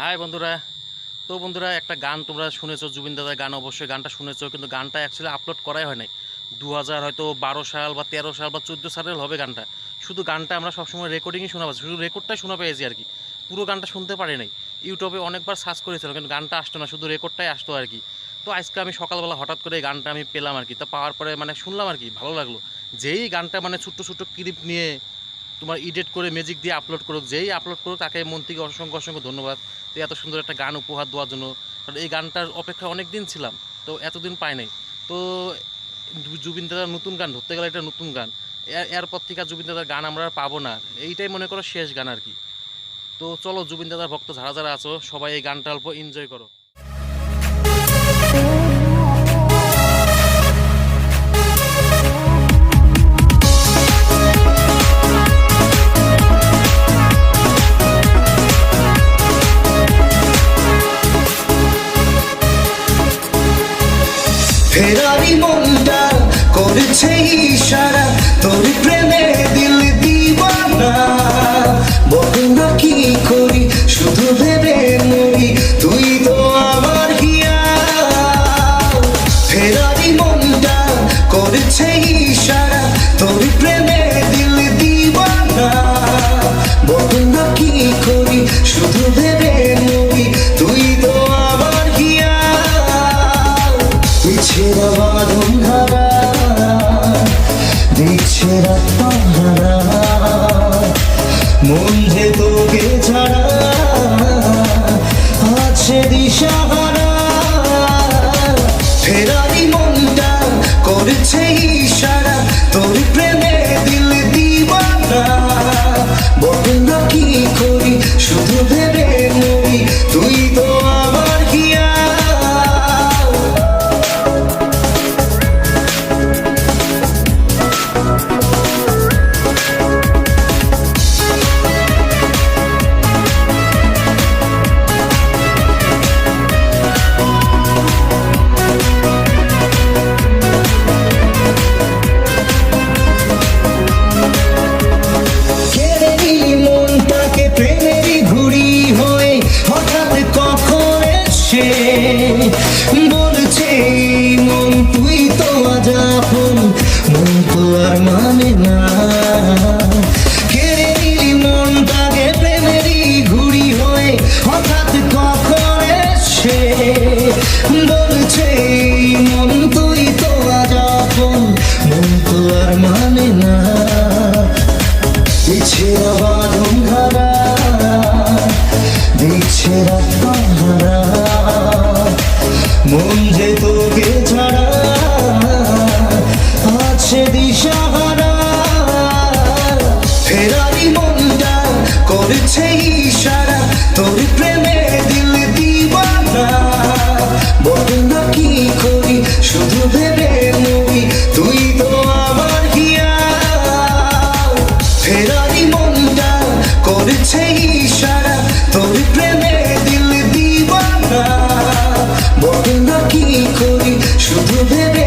High বন্ধুরা। তো বন্ধুরা, একটা গান তোমরা শুনেছো, জুবিন দাদার গান, অবশ্যই গানটা শুনেছো, কিন্তু গানটা অ্যাকচুয়ালি আপলোড করাই হয় নাই। দু হাজার হয়তো বারো সাল বা তেরো সাল বা চোদ্দ সালের হবে গানটা। শুধু গানটা আমরা সবসময় রেকর্ডিংই শোনা পাচ্ছি, শুধু রেকর্ডটাই শোনা পেয়েছি আর কি। পুরো গানটা শুনতে পারি নাই। ইউটিউবে অনেকবার সার্চ করেছিলাম, কিন্তু গানটা আসতো না, শুধু রেকর্ডটাই আসতো আর কি। তো আজকে আমি সকালবেলা হঠাৎ করে এই গানটা আমি পেলাম আর কি। তা পাওয়ার পরে মানে শুনলাম আর কি, ভালো লাগল। যেই গানটা মানে ছোট্ট ছোট্ট ক্লিপ নিয়ে তোমার এডিট করে ম্যাজিক দিয়ে আপলোড করুক, যেই আপলোড করুক, তাকে মন থেকে অসংখ্য অসংখ্য ধন্যবাদ তো এত সুন্দর একটা গান উপহার দেওয়ার জন্য। কারণ এই গানটার অপেক্ষা অনেক দিন ছিলাম, তো এতদিন পাই নাই। তো জুবিন দাদার নতুন গান, ধরতে গেলে এটা নতুন গান। এরপর থেকে জুবিন দাদার গান আমরা আর পাবো না। এইটাই মনে করো শেষ গান আর কি। তো চলো জুবিন দাদার ভক্ত যারা যারা আছো, সবাই এই গানটা অল্প এনজয় করো। করেছে ইশারা তোর প্রেমে দিল দিবানা। বল না কি করি শুধু ভেবে মরি তুই আর মানে দিচ্ছে ইশারা, তোর প্রেমে দিল দিবানা। বল না কি করি, শুধু ভেবে মরি তুই তো আমার হিয়া ফেরারি মনটা করছে ইশারা, তোর প্রেমে দিল দিবানা। বল না কি করি, শুধু ভেবে